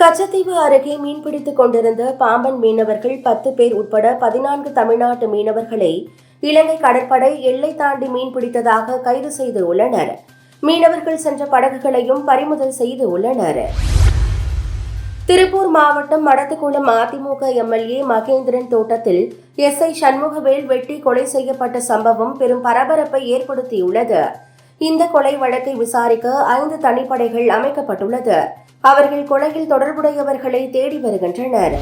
கச்சத்தீவு அருகே மீன்பிடித்துக் கொண்டிருந்த பாம்பன் மீனவர்கள் பத்து பேர் உட்பட பதினான்கு தமிழ்நாட்டு மீனவர்களை இலங்கை கடற்படை எல்லை தாண்டி மீன்பிடித்ததாக கைது செய்து உள்ளனர். மீனவர்கள் சென்ற படகுகளையும் பறிமுதல் செய்து உள்ளனர். திருப்பூர் மாவட்டம் மடத்துக்குளம் அதிமுக எம்எல்ஏ மகேந்திரன் தோட்டத்தில் எஸ் ஐ சண்முகவேல் வெட்டி கொலை செய்யப்பட்ட சம்பவம் பெரும் பரபரப்பை ஏற்படுத்தியுள்ளது. இந்த கொலை வழக்கை விசாரிக்க ஐந்து தனிப்படைகள் அமைக்கப்பட்டுள்ளது. அவர்கள் கொலையில் தொடர்புடையவர்களை தேடி வருகின்றனர்.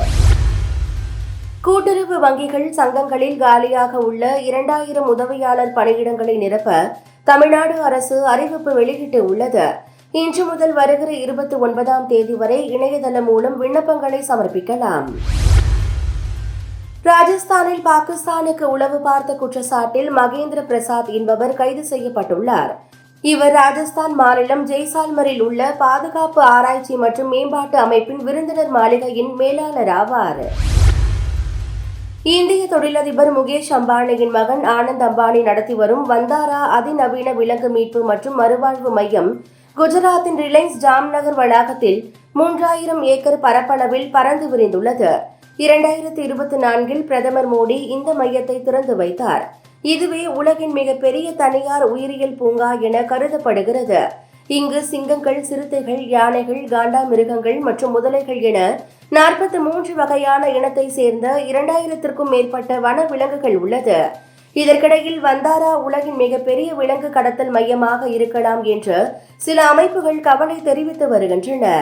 கூட்டுறவு வங்கிகள் சங்கங்களில் காலியாக உள்ள இரண்டாயிரம் உதவியாளர் பணியிடங்களை நிரப்ப தமிழ்நாடு அரசு அறிவிப்பு வெளியிட்டு உள்ளது. இன்று முதல் வருகிற இருபத்தி ஒன்பதாம் தேதி வரை இணையதளம் மூலம் விண்ணப்பங்களை சமர்ப்பிக்கலாம். ராஜஸ்தானில் பாகிஸ்தானுக்கு உளவு பார்த்த குற்றச்சாட்டில் மகேந்திர பிரசாத் என்பவர் கைது செய்யப்பட்டுள்ளார். இவர் ராஜஸ்தான் மாநிலம் ஜெய்சால்மரில் உள்ள பாதுகாப்பு ஆராய்ச்சி மற்றும் மேம்பாட்டு அமைப்பின் விருந்தினர் மாளிகையின் மேலாளர் ஆவார். இந்திய தொழிலதிபர் முகேஷ் அம்பானியின் மகன் ஆனந்த் அம்பானி நடத்தி வரும் வந்தாரா அதிநவீன விலங்கு மீட்பு மற்றும் மறுவாழ்வு மையம் குஜராத்தின் ரிலையன்ஸ் ஜாம்நகர் வளாகத்தில் மூன்றாயிரம் ஏக்கர் பரப்பளவில் பறந்து விரிந்துள்ளது. இரண்டாயிரத்தி இருபத்தி நான்கில் பிரதமர் மோடி இந்த மையத்தை திறந்து வைத்தார். இதுவே உலகின் மிகப்பெரிய தனியார் உயிரியல் பூங்கா என கருதப்படுகிறது. இங்கு சிங்கங்கள் சிறுத்தைகள் யானைகள் காண்டா மிருகங்கள் மற்றும் முதலைகள் என நாற்பத்தி மூன்று வகையான இனத்தை சேர்ந்த இரண்டாயிரத்திற்கும் மேற்பட்ட வன விலங்குகள் உள்ளது. இதற்கிடையில் வந்தாரா உலகின் மிகப்பெரிய விலங்கு கடத்தல் மையமாக இருக்கலாம் என்று சில அமைப்புகள் கவலை தெரிவித்து வருகின்றன.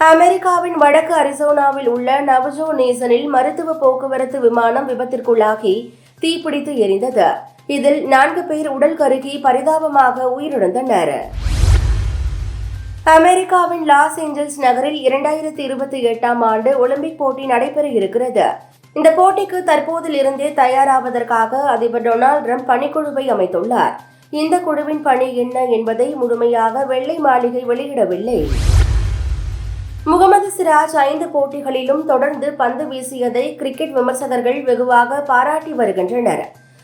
அமெரிக்காவின் வடக்கு அரிசோனாவில் உள்ள நவஜோ நேசனில் மருத்துவ போக்குவரத்து விமானம் விபத்திற்குள்ளாகி தீப்பிடித்து எரிந்தது. இதில் நான்கு பேர் உடல் கருகி பரிதாபமாக உயிரிழந்தனர். அமெரிக்காவின் லாஸ் ஏஞ்சல்ஸ் நகரில் இரண்டாயிரத்தி இருபத்தி எட்டாம் ஆண்டு ஒலிம்பிக் போட்டி நடைபெற இருக்கிறது. இந்த போட்டிக்கு தற்போதிலிருந்தே தயாராவதற்காக அதிபர் டொனால்ட் ட்ரம்ப் பணிக்குழுவை அமைத்துள்ளார். இந்த குழுவின் பணி என்ன என்பதை முழுமையாக வெள்ளை மாளிகை வெளியிடவில்லை. முகமது சிராஜ் ஐந்து போட்டிகளிலும் தொடர்ந்து பந்து வீசியதை கிரிக்கெட் விமர்சகர்கள் வெகுவாக பாராட்டி வருகின்றனர்.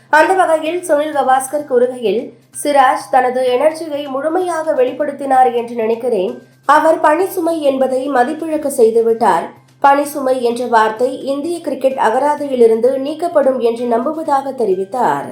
அந்த வகையில் சுனில் கவாஸ்கர் கூறுகையில் சிராஜ் தனது எனர்ஜியை முழுமையாக வெளிப்படுத்தினார் என்று நினைக்கிறேன். அவர் பணிசுமை என்பதை மதிப்பிழக்க செய்துவிட்டார். பணிசுமை என்ற வார்த்தை இந்திய கிரிக்கெட் அகராதியிலிருந்து நீக்கப்படும் என்று நம்புவதாக தெரிவித்தார்.